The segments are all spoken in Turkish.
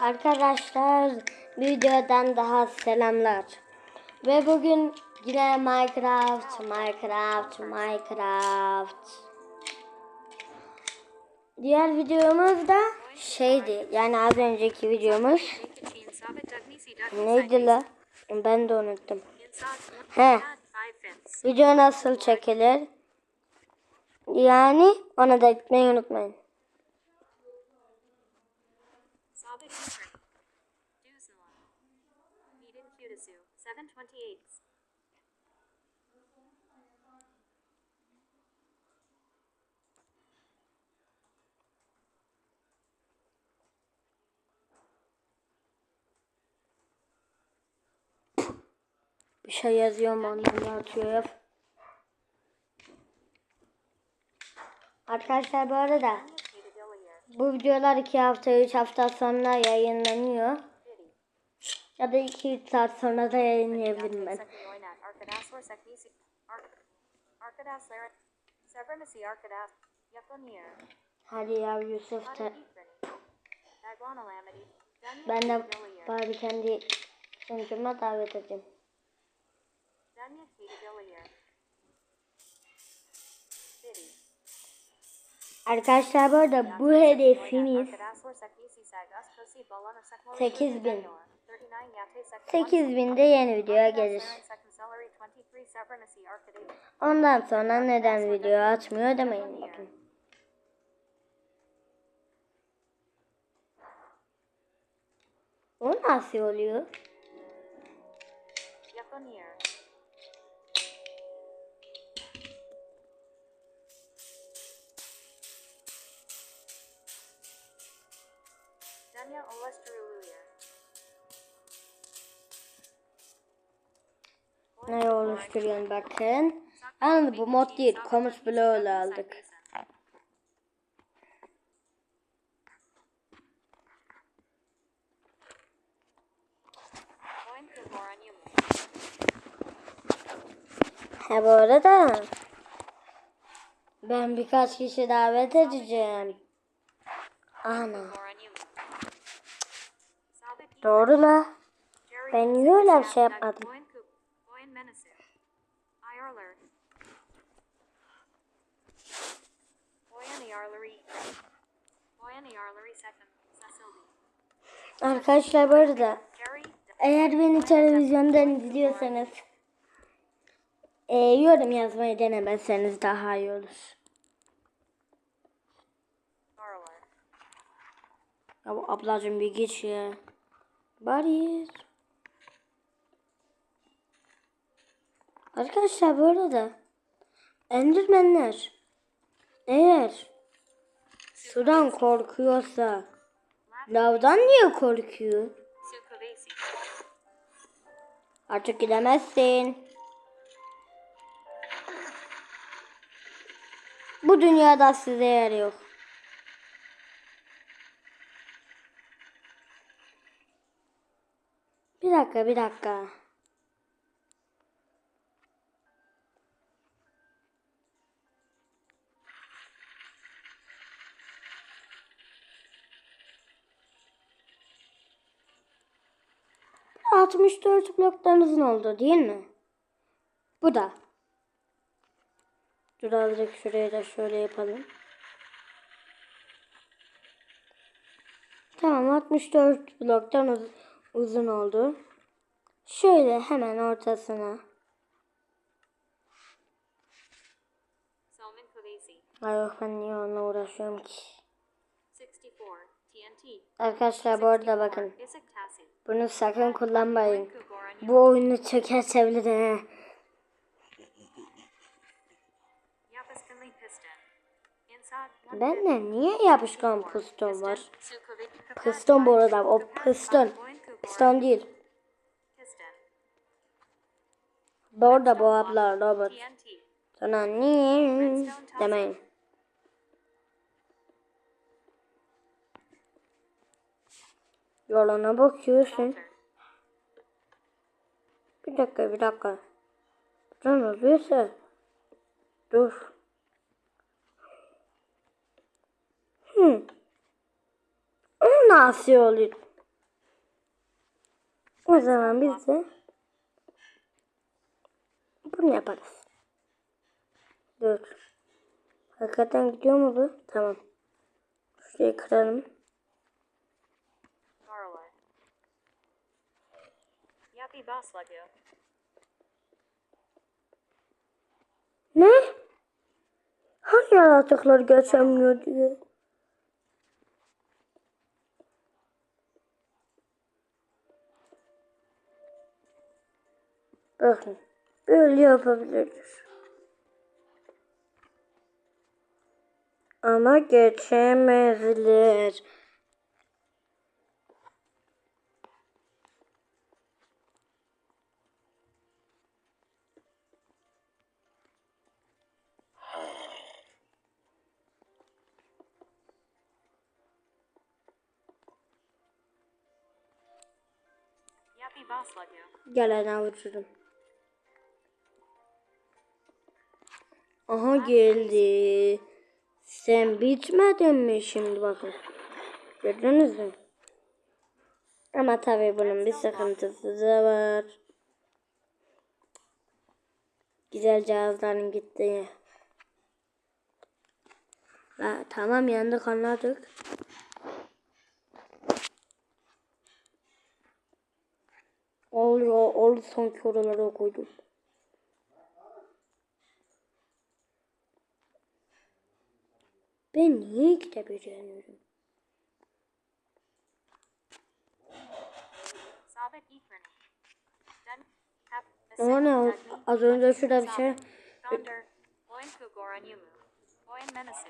Arkadaşlar videodan daha selamlar. Ve bugün yine Minecraft, Minecraft, Minecraft. Diğer videomuz da şeydi. Yani az önceki videomuz neydi la? Ben de unuttum. He. Video nasıl çekilir? Yani ona da gitmeyi unutmayın. Eden Kutasu. 728. Bir şey yazıyorum ondan da atıyor. Arkadaşlar bu arada bu videolar 2 hafta 3 hafta sonra yayınlanıyor. Ya da 2-3 saat sonra da yayınlayabilirim ben. Hadi ya Yusuf da. Ben de bari kendi sunucuma davet edeyim. Arkadaşlar bu arada bu hedefimiz Arcadasor Secnisi Sagas. Kosi Balana Sekmoli. 8000. 39 Yate Sek. 8000'de yeni video gelir. Second Celery 23 Severnisi Arcade. Ondan sonra neden video atmıyor demeyin bakın. O nasıl oluyor? Yakonier. Ne oluşturuyorsun bakın. Yalnız bu mod değil. Komut bloğuyla aldık. Ha bu arada ben birkaç kişi davet edeceğim. Ana. Doğru la. Ben niye öyle bir şey yapmadım? Arkadaşlar bu arada eğer beni televizyondan izliyorsanız e, yorum yazmayı denemezseniz daha iyi olur. Ya bu ablacığım bir geç ya. Bariyer. Arkadaşlar bu arada Endermenler eğer sudan korkuyorsa lavdan niye korkuyor? Artık gidemezsin. Bu dünyada size yer yok. Bir dakika, bir dakika. Altmış dört bloklarınızın oldu değil mi? Bu da. Dur azıcık şuraya da şöyle yapalım. Tamam 64 bloktan uz- uzun oldu. Şöyle hemen ortasına. Ay yok ben niye onunla uğraşıyorum ki. 64, Arkadaşlar bu arada bakın. Bunu sakın kullanmayın. Bu oyunu çökertebilir he. Inside, Bende niye yapışkan piston var? Piston bu arada o piston. Piston değil. Bu arada bu abla robot. Sana niye demeyin. Yoluna bakıyorsun. Bir dakika bir dakika. Can oluyorsa. Dur. Hı. O nasıl oluyor? O zaman biz de bunu yaparız. Dur. Hakikaten gidiyor mu bu? Tamam. Şurayı kıralım. Yappy Boss Lego. Ne? Hangi yaratıklar geçemiyor diye. Bakın. Böyle yapabiliriz. Ama geçemezler. Gel hadi avuçurum. Aha geldi. Sen bitmedin mi şimdi bakın. Gördünüz mü? Ama tabii bunun bir sıkıntısı da var. Güzel cihazların gitti. La, tamam yandık anladık. Oluyor, oldu sanki oralara koydum. Ben niye. Den Hap Ama ne o? Az önce şurada bir şey. Thunder. Boyan Kugoran Yumu. Boyan Menasu.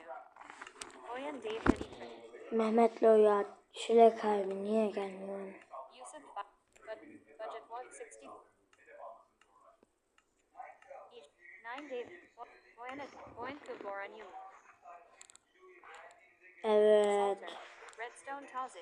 Boyan Dave Ethan. Mehmet Loya Çile kalbi niye gelmiyor? Evet. Uh, Salter. Redstone Tazu.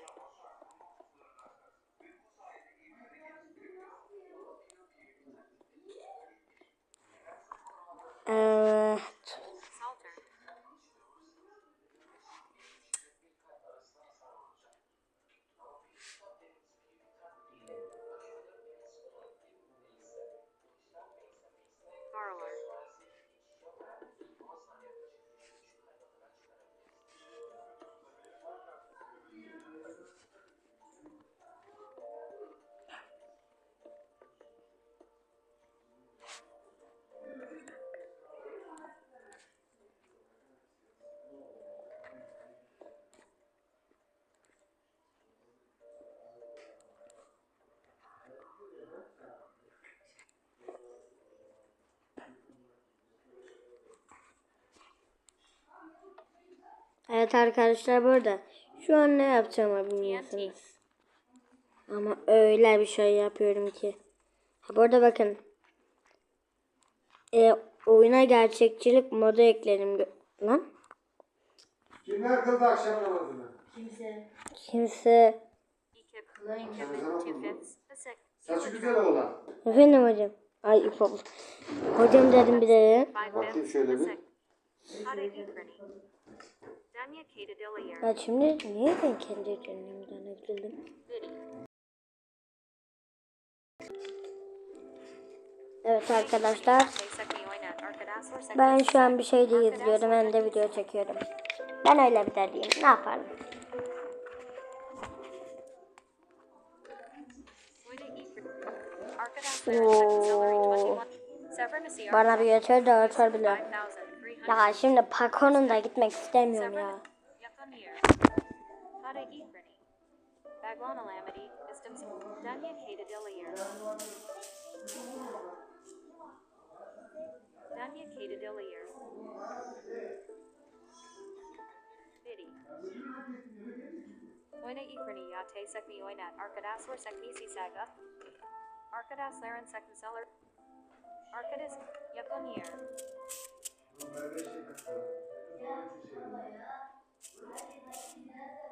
Evet arkadaşlar burada. Şu an ne yapacağımı bilmiyorsunuz. Ama öyle bir şey yapıyorum ki. Ha, burada bakın. E, oyuna gerçekçilik modu ekledim. Lan Kimler kıldı akşam namazını? kimse. Six. Saçı güzel oğlan. Efendim hocam. Ay ip oldu. Hocam dedim bir de. Bakayım şöyle bir. Ya şimdi niye ben kendi dönemimden ekledim? Evet arkadaşlar. Ben şu an bir şey de izliyorum hem de video çekiyorum. Ben öyle bir deliyim. Ne yaparım? Bana bir yeter de artar bile. Ya şimdi Paco'nun da gitmek istemiyorum ya. Oyna ikrani yate sekmi oynat arkadas or sekmi si saga. Arkadas laren sekmi seller. Arkadas yakonir. Saga. Arkadas Laren Sekmiseller. Arkadis Yakonier.